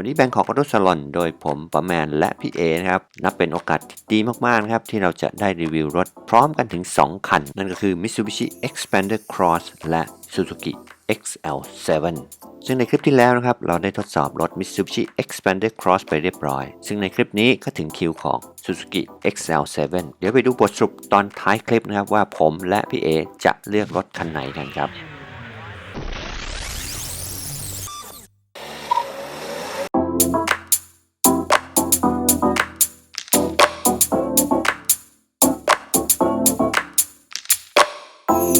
วันนี้แบงคอกออโตสลอนโดยผมปะแมนและพี่เอนะครับ นับเป็นโอกาสที่ดีมากๆนะครับ ที่เราจะได้รีวิวรถพร้อมกันถึง 2 คัน นั่นก็คือ Mitsubishi Xpander Cross และ Suzuki XL7 ซึ่งในคลิปที่แล้วนะครับ เราได้ทดสอบรถ Mitsubishi Xpander Cross ไปเรียบร้อย ซึ่งในคลิปนี้ก็ถึงคิวของ Suzuki XL7 เดี๋ยวไปดูบทสรุปตอนท้ายคลิปนะครับว่าผมและพี่เอจะเลือกรถคันไหนกันครับ ค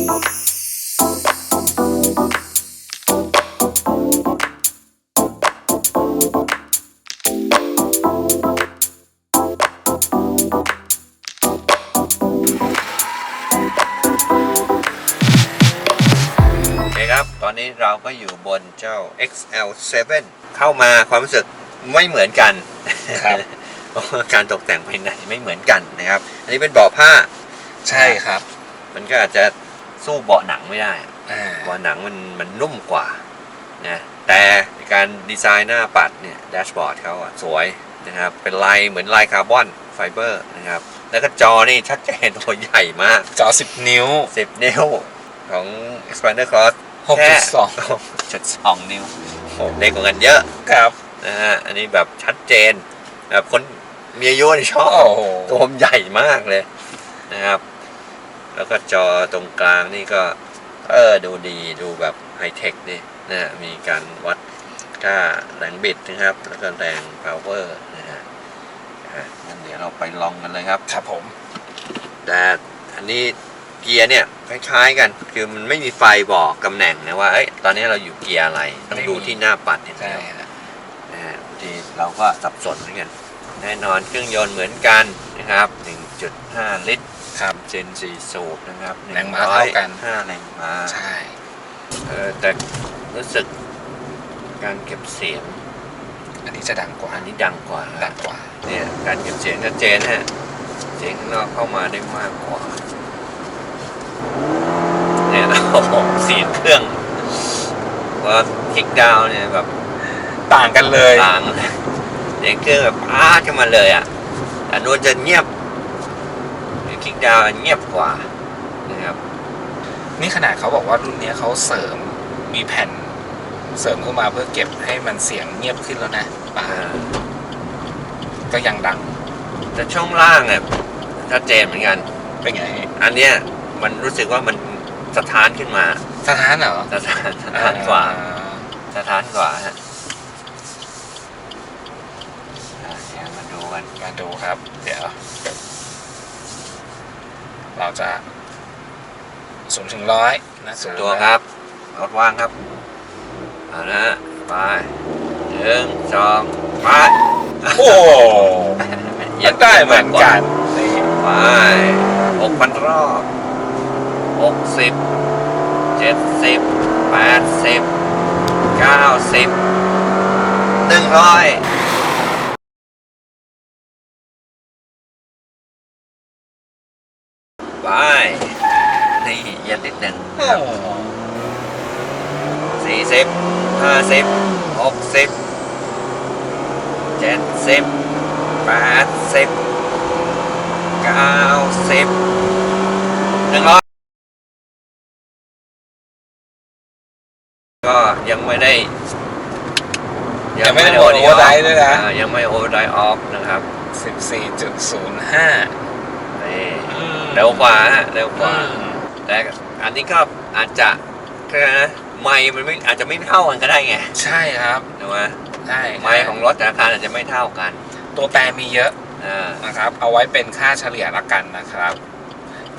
ครับตอนนี้เราก็อยู่บนเจ้า XL7 เข้ามาความรู้สึกไม่เหมือนกันครับเพราะว่าการตกแต่งภายในไม่เหมือนกันนะครับ อันนี้เป็นเบาะผ้าใช่ครับ มันก็อาจจะ สู้เบาะหนังไม่ได้อ่าเบาะหนังมันมันนุ่มกว่านะแต่การดีไซน์หน้าปัดเนี่ยแดชบอร์ดเขาอะสวยนะครับเป็นลายเหมือนลายคาร์บอนไฟเบอร์นะครับแล้วก็จอนี่ชัดเจนตัวใหญ่มาก จอ10 นิ้ว 10 นิ้วของ Expander Cross 6.2จุดสองนิ้วโอ้เล็กกว่ากันเยอะครับนะฮะอันนี้แบบชัดเจนแบบคนมีอายุนี่ชอบ โอ้โหตัวมันใหญ่มากเลยนะครับ แล้วก็จอตรงกลางนี่ก็ เออดูดีดูแบบไฮเทคดินะฮะมีการวัดค่าแรงบิดนะครับ แล้วก็แรงพาวเวอร์นะฮะอะงั้นเดี๋ยวเราไปลองกันเลยครับครับผม แต่อันนี้เกียร์เนี่ยคล้ายๆกัน คือมันไม่มีไฟบอกตำแหน่งนะว่าเอ้ยตอนนี้เราอยู่เกียร์อะไร ต้องดูที่หน้าปัดอย่างใช่เดียวครับนะฮะบางทีเราก็สับสนเหมือนกัน แน่นอนเครื่องยนต์เหมือนกันนะครับ 1.5 ลิตร ครับเจน4สูบนะครับแรงม้าเท่ากัน5แรงม้าใช่เออแต่รู้สึกการเก็บเสียง อันนี้จะดังกว่าอันนี้ดังกว่าดังกว่าเนี่ยการเก็บเสียงชัดเจนฮะเสียงข้างนอกเข้ามาได้มากกว่าเนี่ยโอ้โหเสียงเครื่องว่าคลิกดาวน์เนี่ยแบบต่างกันเลยต่างเสียงเครื่องแบบอ้าดขึ้นมาเลยอะอันนู้นจะเงียบ หรือคลิกดาวน์เงียบกว่านะครับนี่ขนาดเขาบอกว่ารุ่นเนี้ยเขาเสริมมีแผ่น เสริมเข้ามาเพื่อเก็บให้มันเสียงเงียบขึ้นแล้วนะป่าอ่าก็ยังดัง แต่ช่วงล่างเนี่ยชัดเจนเหมือนกันเป็นไง อันเนี้ยมันรู้สึกว่ามันสะท้านขึ้นมาสถานเหรอสะท้านสะท้านกว่าอ่สะท้านกว่าฮะอะเดี๋ยวมาดูกันมาดูครับ เดี๋ยว เราจะศูนย์ถึงร้อยนะศูนย์ตัวครับ รถว่างครับเอานะไปหนึ่งสองไปโอ้ยังได้เหมือนกันนี่ไปหกพันรอบหกสิบเจ็ดสิบแปดสิบเก้าสิบหนึ่งร้อย ไปนี่เย็นนิดหนึ่งโอ้ครับสี่สิบห้าสิบหกสิบเจ็ดสิบแปดสิบเก้าสิบหนึ่งร้อยก็ยังไม่ได้ยังไม่ได้โอเวอร์ไดด้วยนะอ่ายังไม่โอเวอร์ไดออฟนะครับสิบสี่จุดศูนย์ห้านี่ เร็วกว่าฮะเร็วกว่า แต่อันนี้ก็อาจจะคือนะไม่มันไม่อาจจะไม่เท่ากันก็ได้ไงใช่ครับถูกไหมใช่ไม้ของรถแต่ละคันอาจจะไม่เท่ากัน ตัวแปรมีเยอะอ่านะครับ เอาไว้เป็นค่าเฉลี่ยละกันนะครับ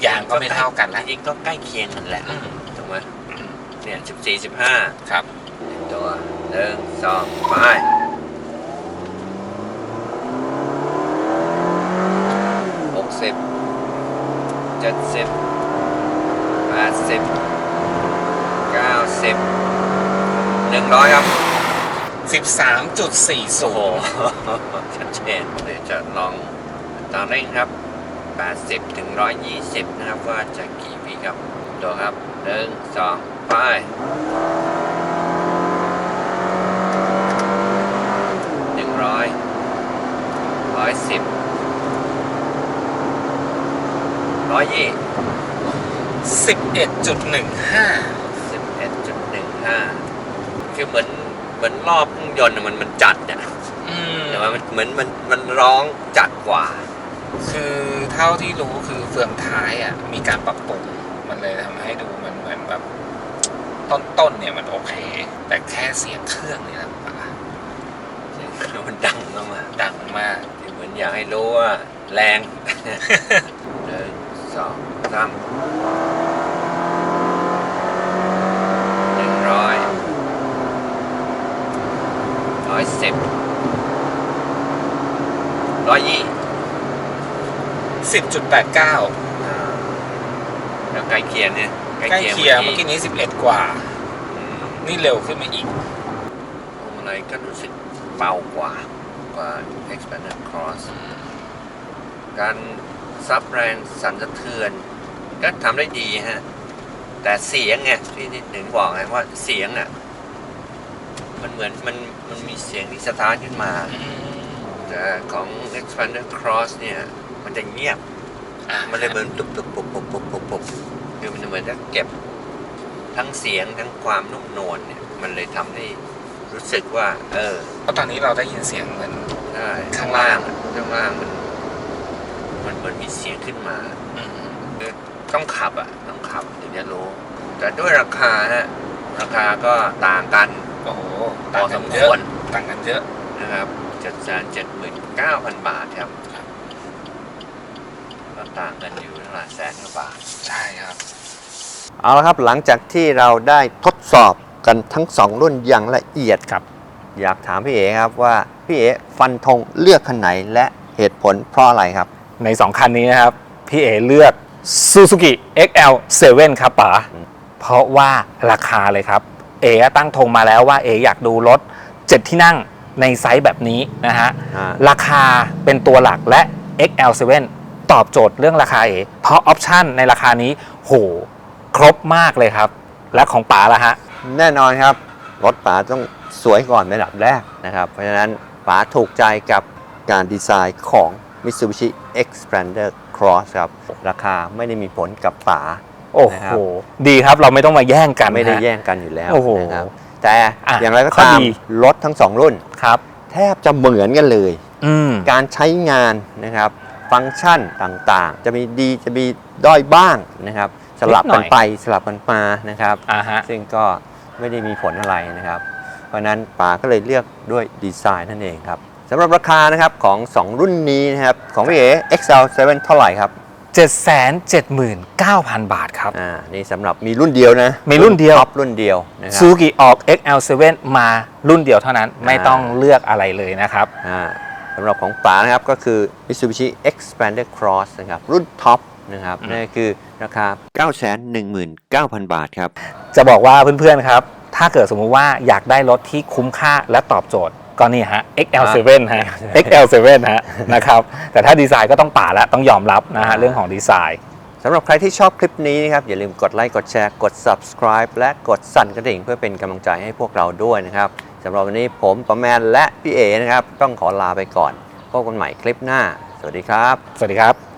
ยางก็ไม่เท่ากันแล้วจริงๆก็ใกล้เคียงกันแหละอืมถูกไหมเนี่ยสิบสี่สิบห้าครับตัวหนึ่งสองไปหกสิบ จ็ดสิบแปดสิบเก้าสิบหนึ่งร้อยครับสิบสามจุดสี่สูงชัดเจนเดี๋ยวจะลองตามได้ครับแปดสิบถึงร้อยยี่สิบนะครับ ว่าจะกี่วิครับตัวครับ 1 2 ไปหนึ่งร้อยร้อยสิบ อยยี่สิบเอ็ดจุดหนึ่งห้าสิบเอ็ดจุดหนึ่งห้าคือเหมือนเหมือนรอบเครื่องยนต์อะมันมันจัดเนี่ยอืมแต่ว่ามันเหมือนมันมันร้องจัดกว่า คือเท่าที่รู้คือเฟืองท้ายอะมีการปรับปรุงมันเลยทำให้ดูมันเหมือนแบบต้นๆเนี่ยมันโอเค แต่แค่เสียงเครื่องเนี่ยนะป่ะเสียงเครื่องมันดังมากมาดังมากเหมือนอยากให้รู้ว่าแรงหนึ่ง สองสามหนึ่งร้อยร้อยสิบร้อยยี่สิบจุดแปดเก้าอ่าแล้วใกล้เคียงเนี่ยใกล้เคียงเมื่อกี้นี้สิบเอ็ดกว่าอืมนี่เร็วขึ้นมาอีกพวงมาลัยก็รู้สึกเบากว่ากว่า Expander Cross การ ซับแรงสั่นสะเทือน ก็ทำได้ดีฮะ แต่เสียงไงที่ที่หนึ่งบอกไงว่าเสียงอะ มันเหมือนมันมันมีเสียงที่สะท้านขึ้นมา แต่ของ Expander Cross เนี่ย มันจะเงียบ มันเลยเหมือนตุบตุบปุบปุบปุบปุบปุบคือมันเหมือนจะเก็บทั้งเสียงทั้งความนุ่มนวลเนี่ย มันเลยทำให้รู้สึกว่า เออเพราะตอนนี้เราได้ยินเสียงเหมือนใช่ข้าข้างงล่าล่างงอะข้างล่างมัน มันเหมือนมีเสียงขึ้นมาอืมคือต้องขับอะ ต้องขับถึงจะรู้ แต่ด้วยราคาฮะราคาก็ต่างกันโอ้โหพต่าองกัสนมเยควอะรต่างกันเยอะนะครับเจ็ดแสนเจ็ดหมื่นเก้าพันบาทครับก็ต่างกันอยู่เท่าไหร่แสนกว่าบาทใช่ครับ เอาละครับหลังจากที่เราได้ทดสอบกันทั้ง2รุ่นอย่างละเอียดครับ อยากถามพี่เอ๋ครับว่าพี่เอ๋ฟันธงเลือกคันไหนและเหตุผลเพราะอะไรครับ ใน 2 คันนี้นะครับ พี่เอเลือก Suzuki XL7 ครับป๋าอืมเพราะว่าราคาเลยครับ เอตั้งธงมาแล้วว่าเออยากดูรถ 7 ที่นั่งในไซส์แบบนี้นะฮะ อ่า ราคาเป็นตัวหลักและ XL7 ตอบโจทย์เรื่องราคาเอเพราะออปชันในราคานี้โหครบมากเลยครับ และของป๋าละฮะ แน่นอนครับ รถป๋าต้องสวยก่อนในระดับแรกนะครับ เพราะฉะนั้นป๋าถูกใจกับการดีไซน์ของ Mitsubishi Xpander Cross ครับ ราคาไม่ได้มีผลกับป๋า โอ้นะโหครับดีครับเราไม่ต้องมาแย่งกันไม่ได้ฮะแย่งกันอยู่แล้วโอ้โหนะครับแต่อะอย่างไรก็ข้อตามดีรถทั้งสองรุ่นครับ แทบจะเหมือนกันเลยอืมการใช้งานนะครับฟังก์ชันต่างๆ จะมีดีจะมีด้อยบ้างนะครับ สลับกันไปสลับกันมานะครับอ่าฮะซึ่งก็ไม่ได้มีผลอะไรนะครับ เพราะฉะนั้นป๋าก็เลยเลือกด้วยดีไซน์นั่นเองครับ สำหรับราคานะครับของ 2 รุ่นนี้นะครับ ของพี่เอ๋ XL7 เท่าไหร่ครับ 779,000 บาทครับ อ่า นี่สำหรับมีรุ่นเดียวนะมีรุ่นเดียว ท็อปรุ่นเดียวนะครัซูกิออก XL7 มารุ่นเดียวเท่านั้นไม่ต้องเลือกอะไรเลยนะครับ อ่าสำหรับของป๋านะครับก็คือ Mitsubishi Xpander Cross นะครับ รุ่นท็อปนะครับอืม นั่นก็คือราคา 919,000 บาทครับ จะบอกว่าเพื่อนๆครับ ถ้าเกิดสมมุติว่าอยากได้รถที่คุ้มค่าและตอบโจทย์ ก็นี่ฮะ XL7 ฮะ XL7 ฮะนะครับ แต่ถ้าดีไซน์ก็ต้องป่าแล้วต้องยอมรับนะฮะเรื่องของดีไซน์สำหรับใครที่ชอบคลิปนี้นะครับ อย่าลืมกดไลค์กดแชร์กด subscribe และกดสั่นกระดิ่งเพื่อเป็นกำลังใจให้พวกเราด้วยนะครับสำหรับวันนี้ผมประแมนและพี่เอนะครับ ต้องขอลาไปก่อนพบกันใหม่คลิปหน้า สวัสดีครับ สวัสดีครับ